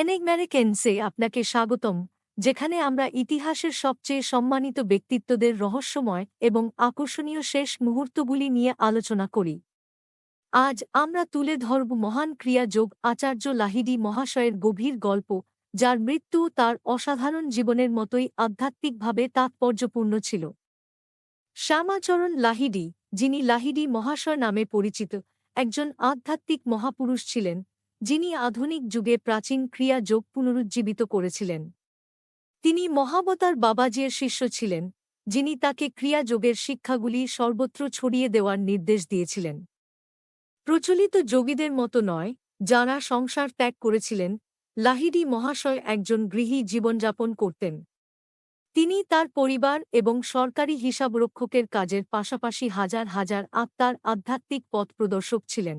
এনেগম্যারিকেন্সে আপনাকে স্বাগতম, যেখানে আমরা ইতিহাসের সবচেয়ে সম্মানিত ব্যক্তিত্বদের রহস্যময় এবং আকর্ষণীয় শেষ মুহূর্তগুলি নিয়ে আলোচনা করি। আজ আমরা তুলে ধরব মহান ক্রিয়াযোগ আচার্য লাহিড়ি মহাশয়ের গভীর গল্প, যার মৃত্যু তার অসাধারণ জীবনের মতোই আধ্যাত্মিকভাবে তাৎপর্যপূর্ণ ছিল। শ্যামাচরণ লাহিড়ি, যিনি লাহিড়ি মহাশয় নামে পরিচিত, একজন আধ্যাত্মিক মহাপুরুষ ছিলেন যিনি আধুনিক যুগে প্রাচীন ক্রিয়া যোগ পুনরুজ্জীবিত করেছিলেন। তিনি মহাবতার বাবাজির শিষ্য ছিলেন, যিনি তাকে ক্রিয়াযোগের শিক্ষাগুলি সর্বত্র ছড়িয়ে দেওয়ার নির্দেশ দিয়েছিলেন। প্রচলিত যোগীদের মতো নয়, যাঁরা সংসার ত্যাগ করেছিলেন, লাহিড়ি মহাশয় একজন গৃহী জীবনযাপন করতেন। তিনি তার পরিবার এবং সরকারি হিসাবরক্ষকের কাজের পাশাপাশি হাজার হাজার আত্মার আধ্যাত্মিক পথ প্রদর্শক ছিলেন।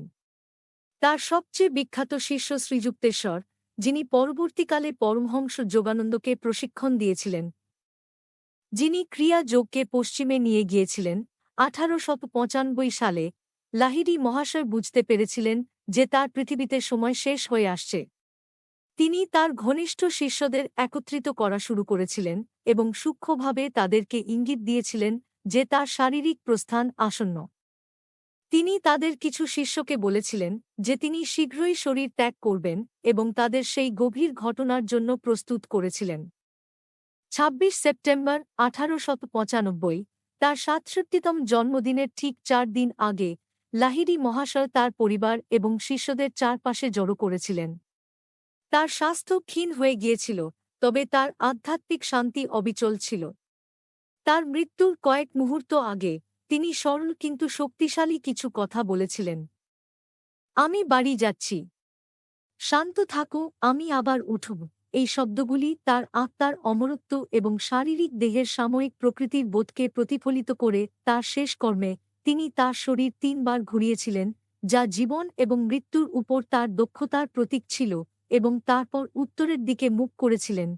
তার সবচেয়ে বিখ্যাত শিষ্য শ্রীযুক্তেশ্বর, যিনি পরবর্তীকালে পরমহংস যোগানন্দকে প্রশিক্ষণ দিয়েছিলেন। যিনি ক্রিয়া যোগকে পশ্চিমে নিয়ে গিয়েছিলেন, আঠারো সালে লাহিড়ী মহাশয় বুঝতে পেরেছিলেন যে তার পৃথিবীতে সময় শেষ হয়ে আসছে। তিনি তার ঘনিষ্ঠ শিষ্যদের একত্রিত করা শুরু করেছিলেন এবং সূক্ষ্মভাবে তাদেরকে ইঙ্গিত দিয়েছিলেন যে তার শারীরিক প্রস্থান আসন্ন। তিনি তাদের কিছু শিষ্যকে বলেছিলেন যে তিনি শীঘ্রই শরীর ত্যাগ করবেন এবং তাদের সেই গভীর ঘটনার জন্য প্রস্তুত করেছিলেন। ২৬ সেপ্টেম্বর আঠারো তার সাতষট্টিতম জন্মদিনের ঠিক চার দিন আগে, লাহিড়ী মহাশয় তার পরিবার এবং শিষ্যদের চারপাশে জড়ো করেছিলেন। তার স্বাস্থ্য ক্ষীণ হয়ে গিয়েছিল, তবে তার আধ্যাত্মিক শান্তি অবিচল ছিল। তার মৃত্যুর কয়েক মুহূর্ত আগে তিনি সরল কিন্তু শক্তিশালী কিছু কথা বলেছিলেন। আমি বাড়ি যাচ্ছি। শান্ত থাকো, আমি আবার উঠব। এই শব্দগুলি তার আত্মার অমরত্ব এবং শারীরিক দেহের সাময়িক প্রকৃতির বোধকে প্রতিফলিত করে তার শেষ কর্মে তিনি তার শরীর তিনবার ঘুরিয়েছিলেন, যা জীবন এবং মৃত্যুর উপর তার দক্ষতার প্রতীক ছিল এবং তারপর উত্তরের দিকে মুখ করেছিলেন।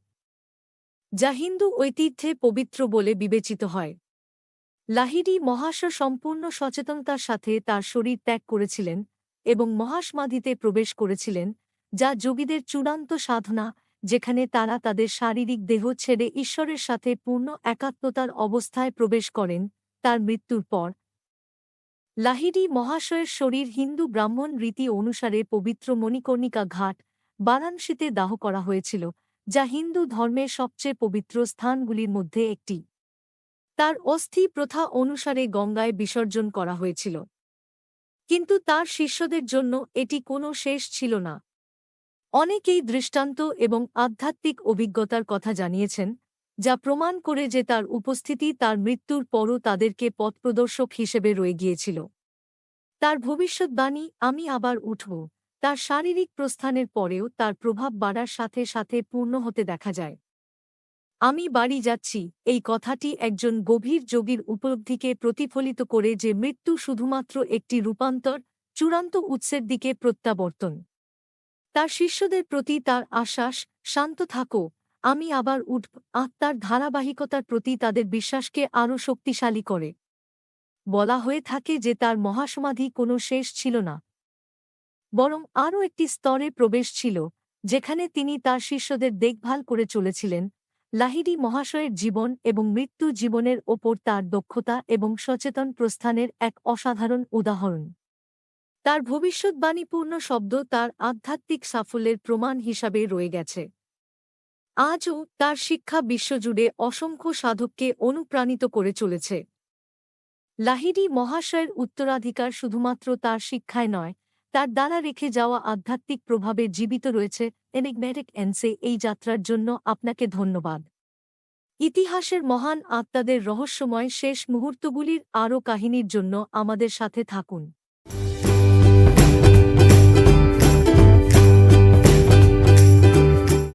যা হিন্দু ঐতিহ্যে পবিত্র বলে বিবেচিত হয়। লাহিড়ী মহাশ সম্পূর্ণ সচেতনতার সাথে তার শরীর ত্যাগ করেছিলেন এবং মহাসমাধিতে প্রবেশ করেছিলেন, যা যোগীদের চূড়ান্ত সাধনা, যেখানে তারা তাদের শারীরিক দেহ ছেড়ে ঈশ্বরের সাথে পূর্ণ একাত্মতার অবস্থায় প্রবেশ করেন তার মৃত্যুর পর। লাহিড়ী মহাশয়ের শরীর হিন্দু ব্রাহ্মণ রীতি অনুসারে পবিত্র মণিকর্ণিকা ঘাট, বারাণসীতে দাহ করা হয়েছিল, যা হিন্দু ধর্মের সবচেয়ে পবিত্র স্থানগুলির মধ্যে একটি। তার অস্থি প্রথা অনুসারে গঙ্গায় বিসর্জন করা হয়েছিল। কিন্তু তার শিষ্যদের জন্য এটি কোনো শেষ ছিল না। অনেকেই দৃষ্টান্ত এবং আধ্যাত্মিক অভিজ্ঞতার কথা জানিয়েছেন, যা প্রমাণ করে যে তার উপস্থিতি তার মৃত্যুর পরও তাদেরকে পথপ্রদর্শক হিসেবে রয়ে গিয়েছিল। তার ভবিষ্যৎবাণী, আমি আবার উঠব। তার শারীরিক প্রস্থানের পরেও তার প্রভাব বাড়ার সাথে সাথে পূর্ণ হতে দেখা যায়। আমি বাড়ি যাচ্ছি। এই কথাটি একজন গভীর যোগীর উপলব্ধিকে প্রতিফলিত করে যে মৃত্যু শুধুমাত্র একটি রূপান্তর, চূড়ান্ত উৎসের দিকে প্রত্যাবর্তন। তার শিষ্যদের প্রতি তার আশ্বাস, শান্ত থাকো, আমি আবার উঠব। আত্মার ধারাবাহিকতার প্রতি তাদের বিশ্বাসকে আরও শক্তিশালী করে। বলা হয়ে থাকে যে তার মহাসমাধি কোনো শেষ ছিল না। বরং আরও একটি স্তরে প্রবেশ ছিল, যেখানে তিনি তার শিষ্যদের দেখভাল করে চলেছিলেন লাহিড়ী মহাশয়ের জীবন এবং মৃত্যু জীবনের ওপর তার দক্ষতা এবং সচেতন প্রস্থানের এক অসাধারণ উদাহরণ। তার ভবিষ্যৎবাণীপূর্ণ শব্দ তার আধ্যাত্মিক সাফল্যের প্রমাণ হিসাবে রয়ে গেছে। আজও তার শিক্ষা বিশ্বজুড়ে অসংখ্য সাধককে অনুপ্রাণিত করে চলেছে। লাহিড়ী মহাশয়ের উত্তরাধিকার শুধুমাত্র তার শিক্ষায় নয় তার দ্বারা রেখে যাওয়া আধ্যাত্মিক প্রভাবে জীবিত রয়েছে এনিগম্যাটিক এনসে এই যাত্রার জন্য আপনাকে ধন্যবাদ। ইতিহাসের মহান আত্মাদের রহস্যময় শেষ মুহূর্তগুলির আরও কাহিনীর জন্য আমাদের সাথে থাকুন।